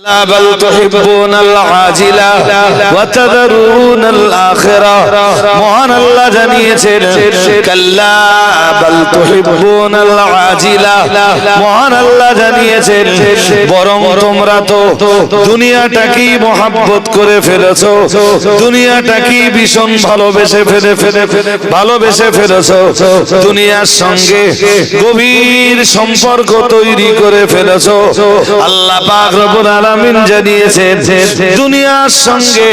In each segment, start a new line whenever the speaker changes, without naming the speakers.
لا بل تحبون العاجلة وتذرون الآخرة মহান আল্লাহ জানিয়েছেন কাল্লা বাল তুহিব্বুন আল আজিলা মহান আল্লাহ জানিয়েছেন বরং তোমরা তো দুনিয়াটাকেই মহাব্বত করে ফেলেছো দুনিয়াটাকেই ভীষণ ভালোবেসে ফেলে ফেলে ভালোবেসে ফেলেছো দুনিয়ার সঙ্গে গভীর সম্পর্ক তৈরি করে ফেলেছো আল্লাহ পাক রব্বুল আলামিন জানিয়েছেন দুনিয়ার সঙ্গে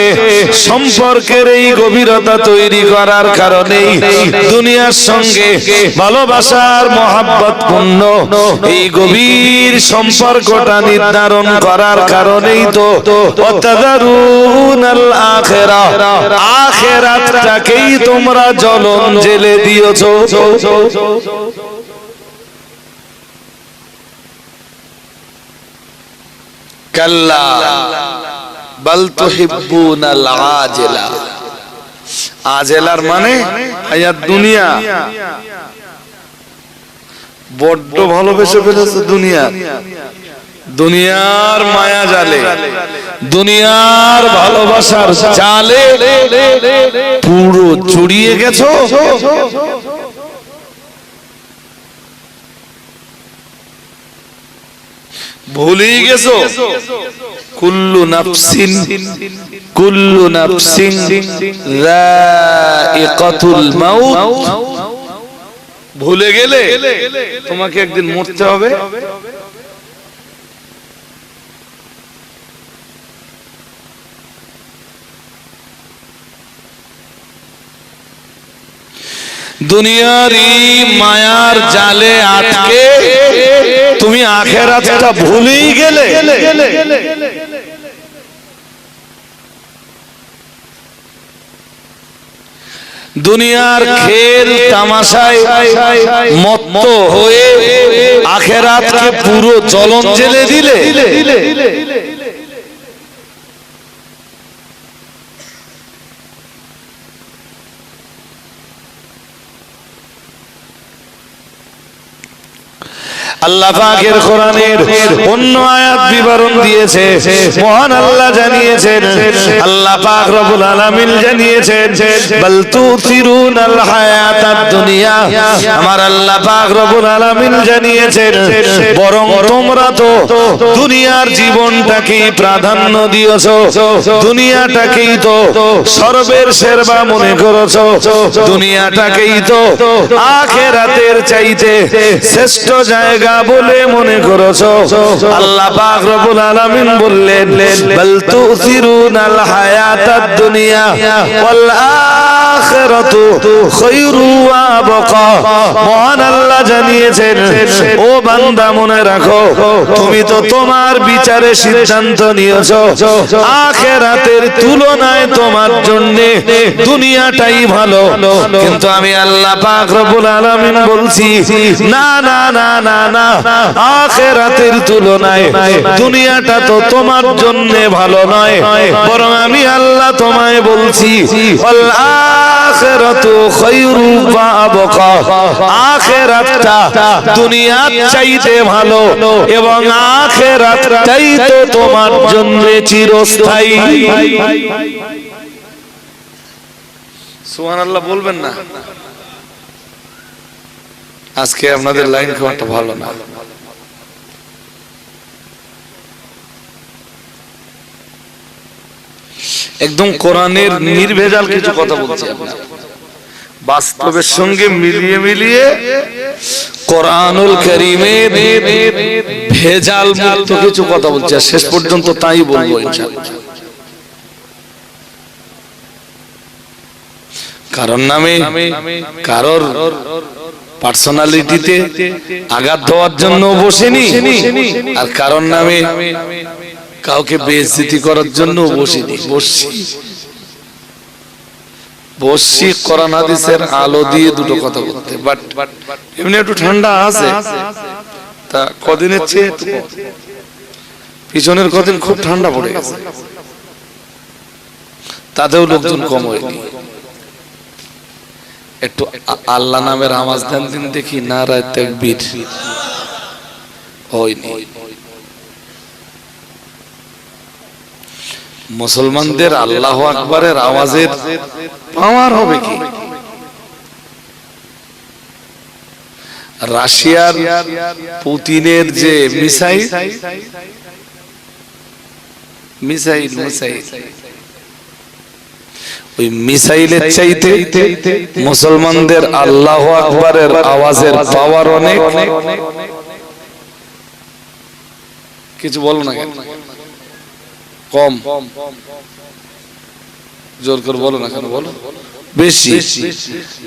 সম্পর্কের এই গভীরতা তৈরি করার কারণেই দুনিয়ার সঙ্গে ভালোবাসার মহাব্বত পূর্ণ। এই গভীর সম্পর্কটা নির্ধারণ করার কারণেই তো অত্যাদারুনাল আখেরা। আখেরাতটাকেই তোমরা জ্বলন জেলে দিয়েছ। আজেলার মানে দুনিয়া। বড্ড ভালোবেসে ফেলেছে দুনিয়া। দুনিয়ার মায়া জালে, দুনিয়ার ভালোবাসার জালে পুরো জড়িয়ে গেছো। ভুলেই গেছো? কুল্লু নাফসিন কুল্লু নাফসিন যায়িকাতুল মাউত। ভুলে গেলে। তোমাকে একদিন মরতে হবে। দুনিয়ার এই মায়ার জালে আটকে তুমি আখেরাতটা ভুলেই গেলে। দুনিয়ার খেল তামাশায় মত্ত হয়ে আখেরাতকে পুরো জ্বলন জেলে দিলে। আল্লাহ পাকের কোরআনের অন্য আয়াত বিবরণ দিয়েছে। মহান আল্লাহ জানিয়েছেন, আল্লাহ পাক রব্বুল আলামিন জানিয়েছেন, বাল তুসিরুনাল হায়াতাদ দুনিয়া। আমার আল্লাহ পাক রব্বুল আলামিন জানিয়েছেন, বরং তোমরা তো দুনিয়ার জীবনটাকে প্রাধান্য দিয়েছ, দুনিয়াটাকেই তো সর্বের সেরবা মনে করেছ, দুনিয়াটাকেই তো আখেরাতের চাইতে শ্রেষ্ঠ জায়গা বলে মনে করছ? আল্লাহ পাক রব্বুল আলামিন বললেন বাল তুসিরুনাল হায়াতাদ দুনিয়া ওয়াল আখিরাতু খায়রু ওয়া বাকা। মহান আল্লাহ জানিয়েছেন, ও বান্দা, মনে রাখো, তুমি তো তোমার বিচারে সিদ্ধান্ত নিয়েছো। আখিরাতের তুলনায় তোমার জন্য দুনিয়াটাই ভালো। কিন্তু আমি আল্লাহ পাক রব্বুল আলামিন বলছি, না না না না না, আখেরাতের তুলনায় দুনিয়াটা তো তোমার জন্য ভালো নয়। বরং আমি আল্লাহ তোমায় বলছি, ওয়াল আখিরাতু খায়রু ওয়া আবকা। আখিরাতটা দুনিয়ার চাইতে ভালো এবং আখিরাতটাই তো তোমার জন্য চিরস্থায়ী। সুবহানাল্লাহ, বলবেন না? আজকে আপনাদের লাইন একটা ভালো না। একদম কোরআনের নির্ভেজাল কিছু কথা বলছি আপনার বাস্তবের সঙ্গে মিলিয়ে মিলিয়ে কোরআনুল করিমের ভেজাল মুক্ত কিছু কথা বলছি আর শেষ পর্যন্ত তাই বলব ইনশাআল্লাহ কারণ নামে কারোর পার্সোনালিটিতে আঘাত দেওয়ার জন্য বসেনি আর কারণ নামে কাউকে বেইজ্জতি করার জন্য বসিনি বসছি। বসছি কোরআন হাদিসের আলো দিয়ে দুটো কথা বলতে। বাট এমনি একটু ঠান্ডা আছে। তা কদিনের চেয়ে পিছনের কদিন খুব ঠান্ডা পড়ে গেছে। তাতেও লোকজন কম হয়নি। একটু আল্লাহ নামের আওয়াজ দেন দিন দেখি না রায় তাকবীর। হয়নি। মুসলমানদের আল্লাহ আকবরের আওয়াজের পাওয়ার হবে কি? রাশিয়ার পুতিনের যে মিসাইল মিসাইল মিসাইল ওই মিসাইলের চাইতে মুসলমানদের আল্লাহ আকবরের আওয়াজের পাওয়ার অনেক। কিছু বলো না কেন? কম। জোর করে বলো না কেন, বলো। বেশি।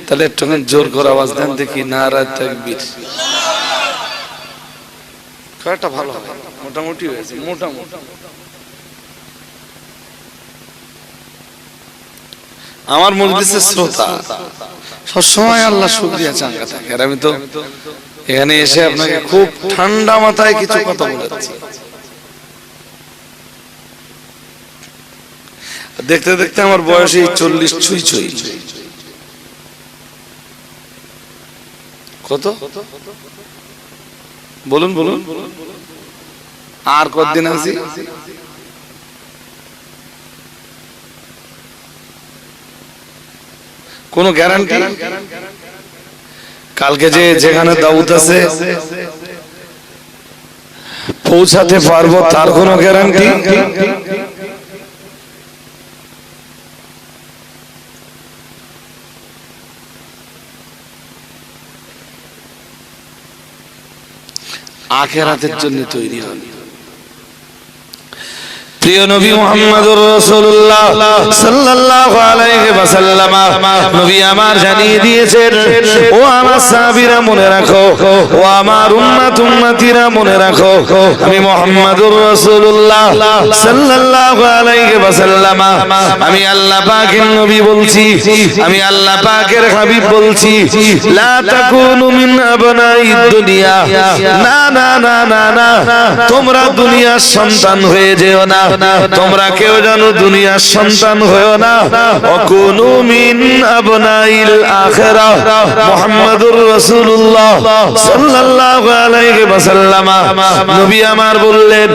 তাহলে একটুখানি জোর করে আওয়াজ দেন দেখি না রাত তাকবীর। কয়টা ভালো মোটামুটি হয়েছে মোটামুটি আমার মজলিসের শ্রোতা। সবসময় আল্লাহ শুক্রিয়া চাঙ্গা থাকে আর আমি তো এখানে এসে আপনাকে খুব ঠান্ডা মাথায় কিছু কথা বলেছি। দেখতে দেখতে আমার বয়স এই চল্লিশ ছুঁই ছুঁই। কত? বলুন বলুন। আর কতদিন আছি? কোন গ্যারান্টি কালকে যে যেখানে দাউদ আছে, পৌঁছাতে পারব, তার কোনো গ্যারান্টি আখেরাতের জন্য তৈরি হন। প্রিয় নবী রাসূলুল্লাহ সাল্লাল্লাহু আলাইহি নবী আমার জানিয়ে দিয়েছেন, ও আমার সাহাবীরা মনে রাখো, ও আমার উম্মত উম্মতিরা মনে রাখো, আমি রাসূলুল্লাহ সাল্লাল্লাহু আলাইহি আমি আল্লাহ পাকের নবী বলছি, আমি আল্লাহ পাকের হাবিব বলছি, লা তাকুনু মিন আবনাইদ দুনিয়া, না না না না না, তোমরা দুনিয়ার সন্তান হয়ে যেও না তোমরা কেউ জানো দুনিয়ার সন্তান হয়েও না। অকুনু মিন আবনাইল আখিরা। মুহাম্মাদুর রাসূলুল্লাহ সাল্লাল্লাহু আলাইহি ওয়াসাল্লাম। নবী আমার বললেন,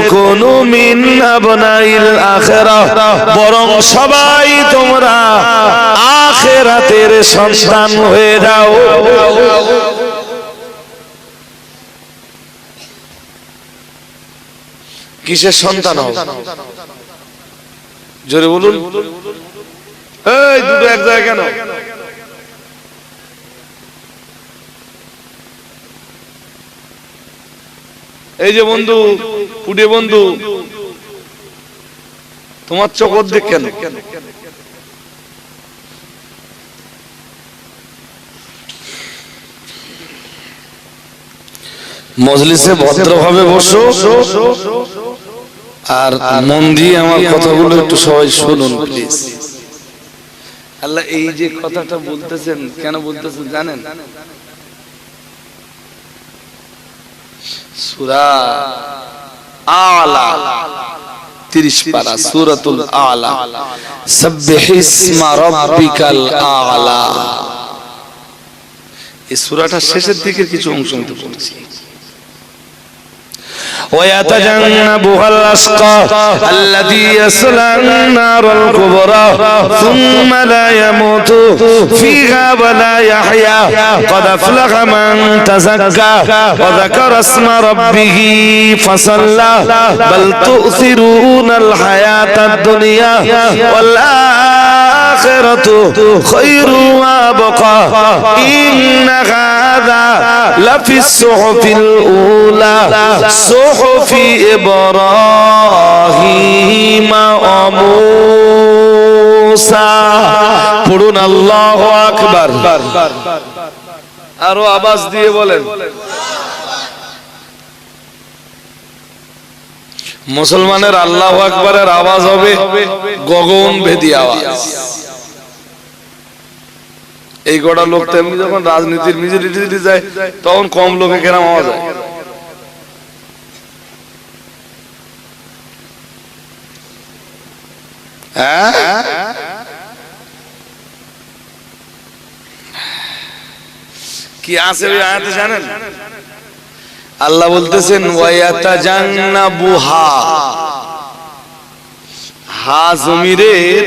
অকুনু মিন আবনাইল বরং সবাই তোমরা আখিরাতের সন্তান হয়ে যাও। কিসের সন্তান হবে জোরে বলুন। এই, দুটো এক জায়গায় কেন? এই যে বন্ধু পুডে বন্ধু, তোমার চোখ অর্ধেক কেন? মজলিসে ভদ্রভাবে বসো। আর মন দিয়ে আমার কথাগুলো একটু সবাই শুনুন প্লিজ আল্লাহ এই যে কথাটা বলতেছেন কেন বলতেছেন জানেন? সুরা আলা তিরিশ পারা সুরাতুল আলা। সাব্বিহ ইসমা রাব্বিকাল আলা। এই সূরাটা শেষের দিকে কিছু অংশ আমি তো পড়ছি। ويتجنبها الأشقى الذي يصلى النار الكبرى ثم لا يموت فيها ولا يحيا. قد أفلح من تزكى وذكر اسم ربه فصلى. بل تؤثرون الحياة الدنيا والآخرة. خير وأبقى إن هذا لفي الصحف الأولى صحف إبراهيم وموسى পড়ুন আল্লাহ আকবার আরো আওয়াজ দিয়ে বলেন মুসলমানের আল্লাহ আকবরের আওয়াজ হবে গগন ভেদি আওয়াজ এই গোটা লোক তেমনি যখন রাজনীতির মেজরিটি যায়, তখন কম লোকে কেরাম আওয়াজ হয় হ্যাঁ? কি আছে ওই আয়াতে জানেন? আল্লাহ বলতেছেন ওয়ায়াতা জান্নাবুহা হাজমিরের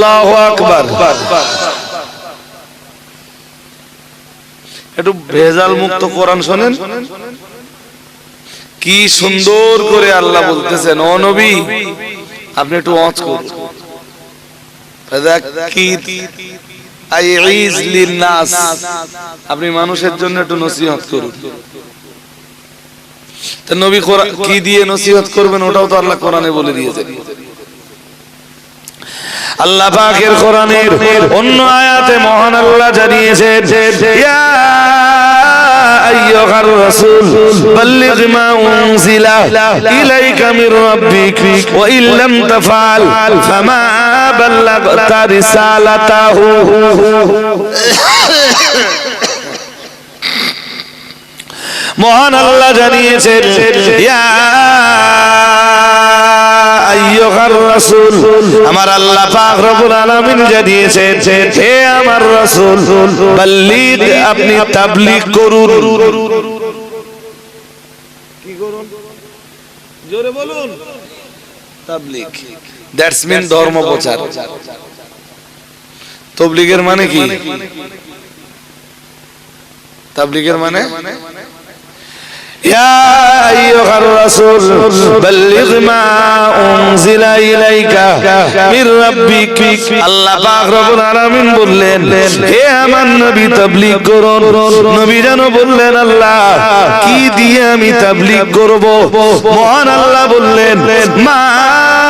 আল্লাহু আকবার। একটু ভেজাল মুক্ত কোরআন শোনেন। কি সুন্দর করে আল্লাহ বলতেছেন, ও নবী, আপনি একটু ওয়াজ করুন। আপনি মানুষের জন্য একটু নসিহত করুন। নবী কি দিয়ে নসিহত করবেন ওটাও তো আল্লাহ কোরআনে বলে দিয়েছেন। আল্লাহ পাকের কোরআনের অন্য আয়াতে মহান আল্লাহ জানিয়েছেন ইয়া أيها الرسول بلغ ما أنزل إليك من ربك وإن لم تفعل فما بلغت رسالته মহান আল্লাহ জানিয়েছেন ইয়া আইয়ুহার রাসূল আমার আল্লাহ পাক রব্বুল আলামিন জানিয়েছেন হে আমার রাসূল বাল্লিগ আপনি তাবলীগ করুন। কি করুন? জোরে বলুন। তাবলীগ। দ্যাটস মিন ধর্ম প্রচার। তবলিগের মানে কি? তাবলীগের মানে? يا أيها الرسول بلغ ما أنزل إليك من ربك আল্লাহ পাক রব্বুল আলামিন বললেন হে আমার নবী তাবলীগ করুন নবী যেন বললেন আল্লাহ কি দিয়ে আমি তাবলীগ করব মহান আল্লাহ বললেন মা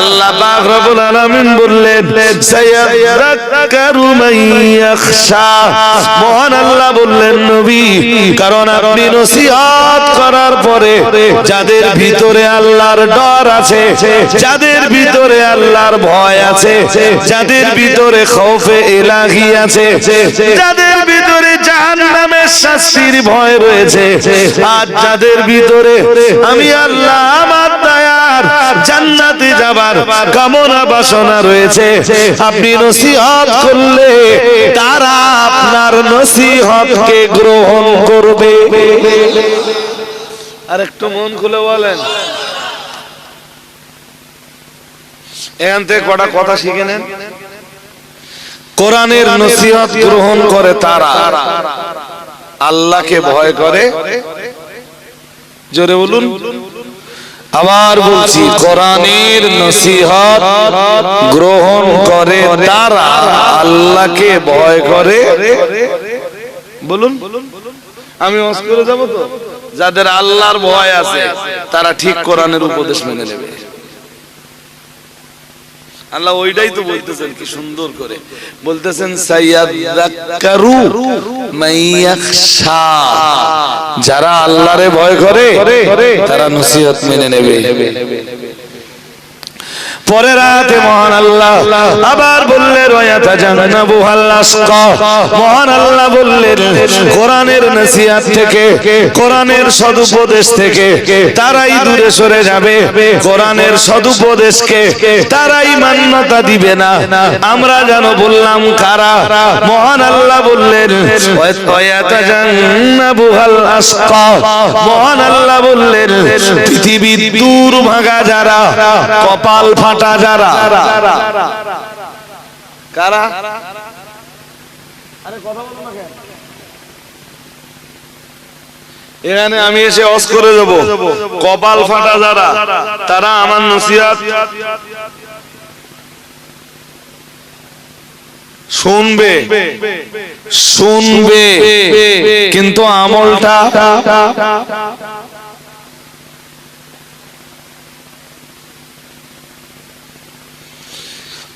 আল্লাহ পাক রব্বুল আলামিন বললেন সায়াযাক্কারু মান ইয়াখশা। মহান আল্লাহ বললেন, নবী, কারণ আপনি নসিহত করার পরে যাদের ভিতরে আল্লাহর ডর আছে, যাদের ভিতরে আল্লাহর ভয় আছে, যাদের ভিতরে খৌফে ইলাহি আছে, যাদের ভিতরে জাহান্নামের শাস্তির ভয় রয়েছে। আর যাদের ভিতরে আমি আল্লাহ আমার দয়ার জান্নাতে যাবার কামনা বাসনা রয়েছে, আপনি নসিহত করলে তারা আপনার নসিহতকে গ্রহণ করবে। আর একটু মন খুলে বলেন। এখান থেকে কটা কথা শিখে নেন। কোরআনের নসিহত গ্রহণ করে তারা। আল্লাহকে ভয় করে। জোরে বলুন। আবার বলছি কোরআনের নসিহত গ্রহণ করে তারা। আল্লাহকে ভয় করে। বলুন। আমি অস করে যাব তো? যাদের আল্লাহর ভয় আছে তারা ঠিক কোরআনের উপদেশ মেনে নেবে। আল্লাহ ওইটাই তো বলতেছেন, কি সুন্দর করে। বলতেছেন যারা আল্লাহরে ভয় করে, তারা নসিহত মেনে নেবে। পরে রাতে মহান আল্লাহ আবার বললেন রয়াতা জান্নাবু আল্লাহকা মহান আল্লাহ বললেন, কোরআনের নসিহত থেকে, কোরআনের সদুপদেশ থেকে তারাই দূরে সরে যাবে। কোরআনের সদুপদেশকে তারাই মান্যতা দিবে না। আমরা যেন বললাম, কারা? মহান আল্লাহ বললেন ওয়াতা জান্নাবু আল্লাহকা মহান আল্লাহ বললেন, পৃথিবীর দূর ভাগা যারা কপাল ফাটা যারা কারা? এখানে আমি এসে অস করে দেব। কপাল ফাটা যারা তারা আমার নসিহাত। শুনবে শুনবে। কিন্তু আমলটা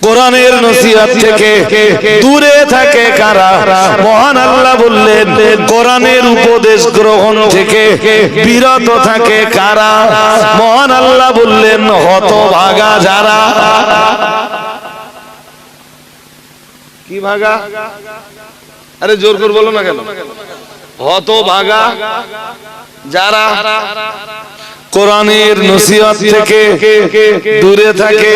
কোরআনের নসিহত থেকে দূরে থাকে কারা? মহান আল্লাহ বললেন, কোরআনের উপদেশ গ্রহণ থেকে বিরত থাকে কারা? মহান আল্লাহ বললেন, হতভাগা যারা? কি ভাগা? আরে জোর করে বলো না কেন? হতভাগা যারা? কোরআনের নসিহত থেকে দূরে থাকে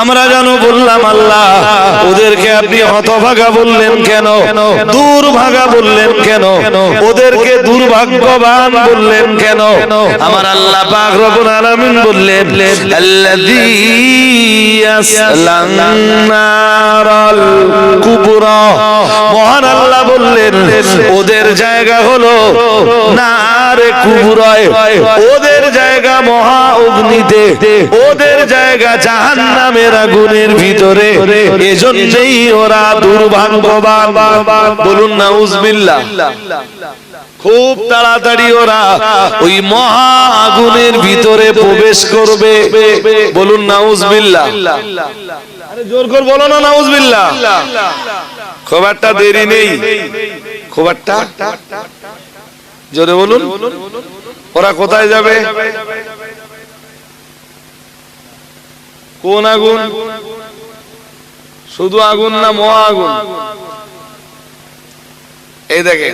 আমরা যেন বললাম, আল্লাহ, ওদেরকে আপনি হতভাগা বললেন কেন? দুর্ভাগা বললেন কেন? ওদেরকে দুর্ভাগ্যবান বললেন কেন? আমার আল্লাহ পাক রব্বুল আলামিন বললেন, আল্লাযী ইয়াসলান্নারাল কুবরা মহান আল্লাহ বললেন, ওদের জায়গা হলো কুবরায়। ওদের জায়গা মহা অগ্নিতে। ওদের জায়গা জাহান্নামের আগুনের ভিতরে। এজন্যই ওরা দুর্ভাগ্যবান। বলুন না উজবিল্লাহ খুব তাড়াতাড়ি ওরা ওই মহা আগুনের ভিতরে প্রবেশ করবে। বলুন, নাউজবিল্লাহ। আরে জোর করে বলো না, নাউজবিল্লাহ। খুব একটা দেরি নেই। খুব একটা? জোরে বলুন। ওরা কোথায় যাবে? কোন আগুন? শুধু আগুন না মহা আগুন? এই দেখে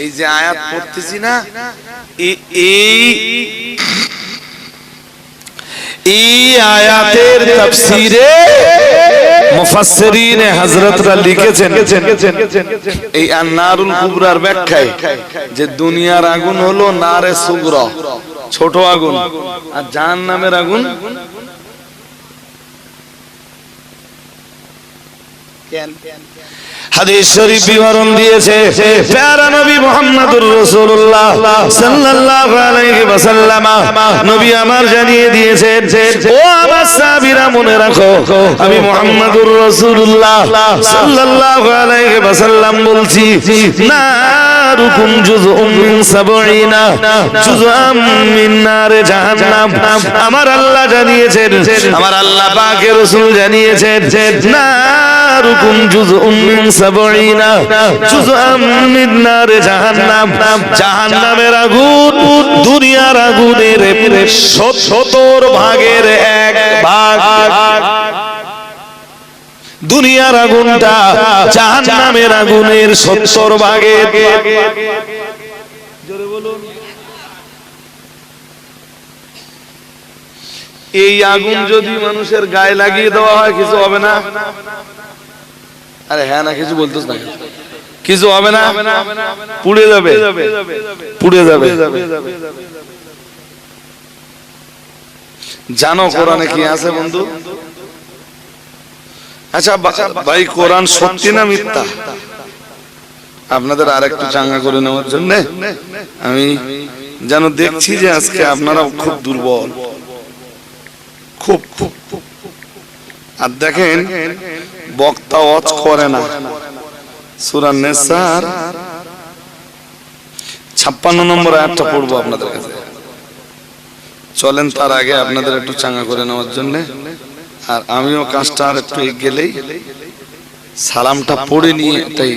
এই যে আয়াত পড়তেছি না এই এই আয়াতের তাফসীরে মুফাসসিরিনে হযরতরা লিখেছেন এই আন্নারুল কুবরার ব্যাখ্যায় যে দুনিয়ার আগুন হলো নারে সুগরা ছোট আগুন, আর জাহান্নামের আগুন হাদিস শরীফ বিবরণ দিয়েছে, প্যারা নবী মুহাম্মদুর রাসূলুল্লাহ সাল্লাল্লাহু আলাইহি ওয়াসাল্লাম নবী আমার জানিয়ে দিয়েছেন, ও আমার সাহাবীরা মনে রাখো, আমি মুহাম্মদুর রাসূলুল্লাহ সাল্লাল্লাহু আলাইহি ওয়াসাল্লাম বলছি নারুকুম জুজউম মিন সাবঈনা জুজআম মিন নারে জাহান্নাম। আমার আল্লাহ জানিয়েছেন, আমার আল্লাহ পাকের রাসূল জানিয়েছেন, নারুকুম জুজউম মিন সাবঈনা জুজআম মিন নারে জাহান্নাম। জাহান্নামের আগুন দুনিয়ার আগুনের 70 ভাগের এক ভাগ। দুনিয়ার আগুনটা জাহান্নামের আগুনের 70 ভাগের জোরে বলুন। এই আগুন যদি মানুষের গায়ে লাগিয়ে দেওয়া হয় কিছু হবে না? আরে হ্যাঁ না কিছু বলতেছ না। কিছু হবে না? পুড়ে যাবে। পুড়ে যাবে। জানো কোরআনে কি আছে বন্ধু? আচ্ছা বা- ভাই কোরআন সত্যি না মিথ্যা? আপনাদের আর একটু চাঙ্গা করে নেওয়ার জন্য আমি যেন দেখছি যে আজকে আপনারা খুব দুর্বল। খুব খুব আর দেখেন বক্তা অচ করে না। সুরান নেসার ছাপ্পান্ন নম্বর আয়াতটা পড়ব আপনাদের কাছে। চলেন তার আগে আপনাদের একটু চাঙ্গা করে নেওয়ার জন্য। আর আমিও কাজটা আর একটু গেলেই সালামটা পড়ে নিয়ে তাই